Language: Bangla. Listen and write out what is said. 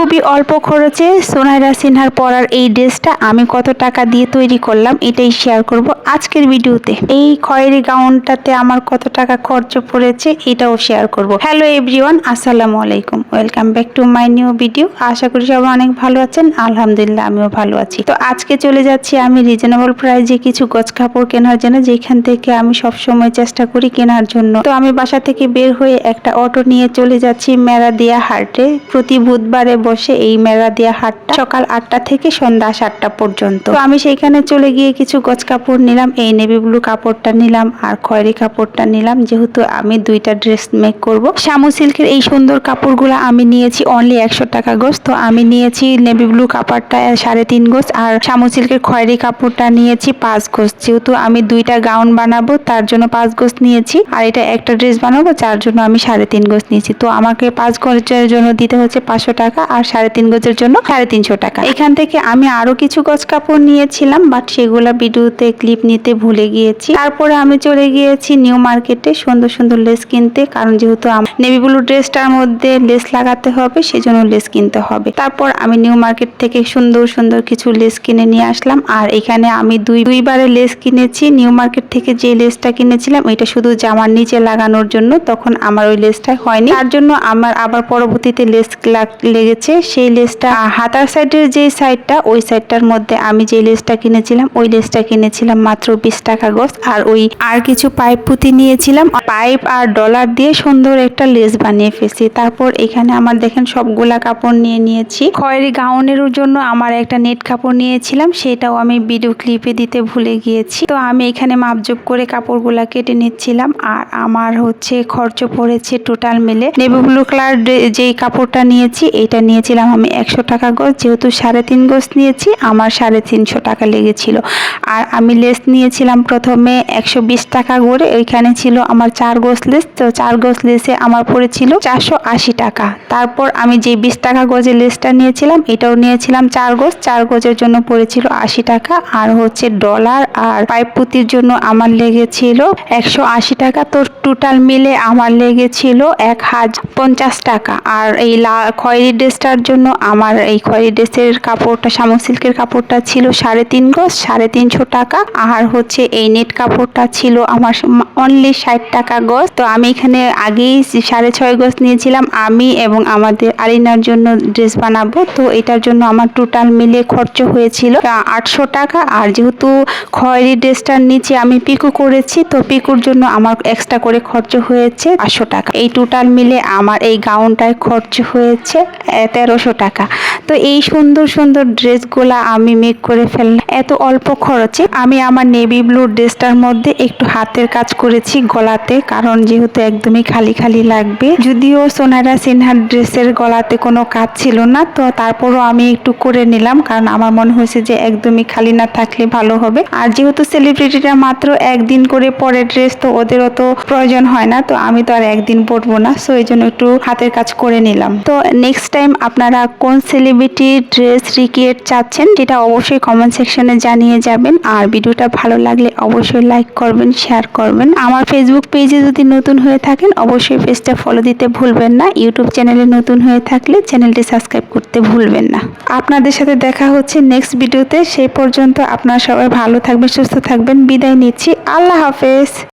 খুবই অল্প খরচে সোনাইরা সিনহার পরার এই ড্রেসটা আমি কত টাকা দিয়ে তৈরি করলাম এটাই শেয়ার করব আজকের ভিডিওতে। এই খয়েরি গাউনটাতে আমার কত টাকা খরচ পড়েছে এটাও শেয়ার করব। হ্যালো এভরিওয়ান আসসালামু আলাইকুম। Welcome back to my new video আশা করি সবাই অনেক ভালো আছেন। আলহামদুলিল্লাহ, আমিও ভালো আছি। তো আজকে চলে যাচ্ছি আমি রিজনেবল প্রাইজে কিছু গজ কাপড় কেনার জন্য, যেখান থেকে আমি সব সময় চেষ্টা করি কেনার জন্য। তো আমি বাসা থেকে বের হয়ে একটা অটো নিয়ে চলে যাচ্ছি মেরা দিয়া হাটে। প্রতি বুধবারে বসে এই মেলা দিয়া হাটটা সকাল আটটা থেকে সন্ধ্যা সাতটা পর্যন্ত। তো আমি সেইখানে চলে গিয়ে কিছু গজ কাপড় নিলাম, এই নেভি ব্লু কাপড়টা নিলাম আর খয়েরি কাপড়টা নিলাম। যেহেতু আমি দুইটা ড্রেস মেক করব শামু সিল্কের এই সুন্দর কাপড়গুলো আমি নিয়েছি অনলি একশো টাকা গোছ তো আমি নিয়েছি নেভি ব্লু কাপড়টা সাড়ে তিন গোছ আর শামু সিল্কের খয়েরি কাপড়টা নিয়েছি পাঁচ গোছ যেহেতু আমি দুইটা গাউন বানাবো, তার জন্য পাঁচ গোছ নিয়েছি আর এটা একটা ড্রেস বানাবো, যার জন্য আমি সাড়ে তিন গোছ নিয়েছি। তো আমাকে পাঁচ গজের জন্য দিতে হচ্ছে পাঁচশো টাকা আর সাড়ে তিন গজের জন্য সাড়ে তিনশো টাকা। এখান থেকে আমি আরও কিছু গজ কাপড় নিয়েছিলাম বাট সেগুলা ভিডিওতে ক্লিপ নিতে ভুলে গিয়েছি। তারপরে আমি চলে গিয়েছি নিউ মার্কেটে সুন্দর সুন্দর লেস কিনতে, কারণ যেহেতু নেভি ব্লু ড্রেসটার মধ্যে লেস লাগাতে হবে, সেজন্য লেস কিনতে হবে। তারপর আমি নিউ মার্কেট থেকে সুন্দর সুন্দর কিছু লেস কিনে নিয়ে আসলাম, আর এখানে আমি দুই দুইবারে লেস কিনেছি। নিউ মার্কেট থেকে যে লেসটা কিনেছিলাম, এটা শুধু জামার নিচে লাগানোর জন্য, তখন আমার ওই লেসটা হয়নি। তার জন্য আমার আবার পরবর্তীতে লেস লাগ- লেগেছে সেই লেসটা হাতার সাইডের যে সাইডটা ওই সাইডটার মধ্যে আমি যে লেসটা কিনেছিলাম, ওই লেসটা কিনেছিলাম মাত্র বিশ টাকা গোছ আর ওই, আর কিছু পাইপ পুঁতি নিয়েছিলাম। পাইপ আর ডলার দিয়ে সুন্দর একটা লেস বানিয়ে ফেলছি। তারপর এখানে আমার দেখেন সবগুলা কাপড় নিয়ে নিয়েছি। খয়েরি গাউনের জন্য আমার একটা নেট কাপড় নিয়েছিলাম, সেটাও আমি ভিডিও ক্লিপে দিতে ভুলে গিয়েছি। তো আমি এখানে মাপজোপ করে কাপড়গুলা কেটে নিচ্ছিলাম। আর আমার হচ্ছে খরচ পড়েছে টোটাল মিলে। নেভি ব্লু কালার যেই কাপড়টা নিয়েছি, এটা নিয়েছিলাম আমি একশো টাকা গোছ যেহেতু সাড়ে তিন গোছ নিয়েছি, আমার সাড়ে তিনশো টাকা লেগেছিল। আর আমি লেস নিয়েছিলাম প্রথমে একশো বিশ টাকা করে ওইখানে ছিল আমার চার গোছ লেস। তো চার গোছ লেসে আমার পড়েছিল চারশো আশি টাকা। তারপর আমি যে বিশ টাকা গজের লেসটা নিয়েছিলাম, এটাও নিয়েছিলাম চার গোছ চার গজের জন্য পড়েছিল আশি টাকা। আর হচ্ছে ডলার আর পাইপ পুঁতির জন্য আমার লেগেছিল একশো আশি টাকা। তো টোটাল মিলে আমার লেগেছিল এক হাজার পঞ্চাশ টাকা। আর এই খয়েরি ড্রেসটার জন্য আমার এই খয়েরি ড্রেসের কাপড়টা, শামুক সিল্কের কাপড়টা ছিল সাড়ে তিন গজ, সাড়ে তিনশো টাকা। আর হচ্ছে এই নেট কাপড়টা ছিল আমার অনলি ষাট টাকা গজ। তো আমি এখানে আগেই সাড়ে ছয় গজ নিয়েছিলাম আমি এবং আমাদের আরিনার জন্য ড্রেস বানাবো। তো এটার জন্য আমার টোটাল মিলে খরচ হয়েছিল আটশো টাকা। আর যেহেতু খয়েরি ড্রেসটার নিচে আমি পিকু করেছি, তো পিকুর জন্য আমার এক্সট্রা করে খরচ হয়েছে পাঁচশো টাকা। এই টোটাল মিলে আমার এই গাউনটায় খরচ হয়েছে। তেরোশো টাকা। তো এই সুন্দর সুন্দর ড্রেসগুলা আমি মেক করে ফেললাম। এত অল্প খরচে আমি আমার নেভি ব্লু ড্রেসটার মধ্যে একটু হাতের কাজ করেছি গলাতে, কারণ যেহেতু একদমই খালি খালি লাগবে। যদিও সোনারা সিনহার ড্রেসের গলাতে কোনো কাজ ছিল না, তো তারপরও আমি একটু করে নিলাম, কারণ আমার মনে হয়েছে যে একদমই খালি না থাকলে ভালো হবে। আর যেহেতু সেলিব্রিটিরা মাত্র একদিন করে পরে ড্রেস, তো ওদের তো প্রয়োজন হয় না, তো আমি তো আর একদিন পরবো না সো এই জন্য একটু হাতের কাজ করে নিলাম। তো নেক্সট টাইম আপনারা কোন সেলিব্রিটি ড্রেস রিক্রিয়েট চাচ্ছেন সেটা অবশ্যই কমেন্ট সেকশনে জানিয়ে যাবেন। আর ভিডিওটা ভালো লাগলে অবশ্যই লাইক করবেন শেয়ার করবেন। আমার ফেসবুক পেজে যদি নতুন হয়ে থাকেন, অবশ্যই পেজটা ফলো দিতে ভুলবেন না। ইউটিউব চ্যানেলে নতুন হয়ে থাকলে চ্যানেলটি সাবস্ক্রাইব করতে ভুলবেন না। আপনাদের সাথে দেখা হচ্ছে নেক্সট ভিডিওতে সেই পর্যন্ত আপনারা সবাই ভালো থাকবেন, সুস্থ থাকবেন। বিদায় নিচ্ছি। আল্লাহ হাফেজ।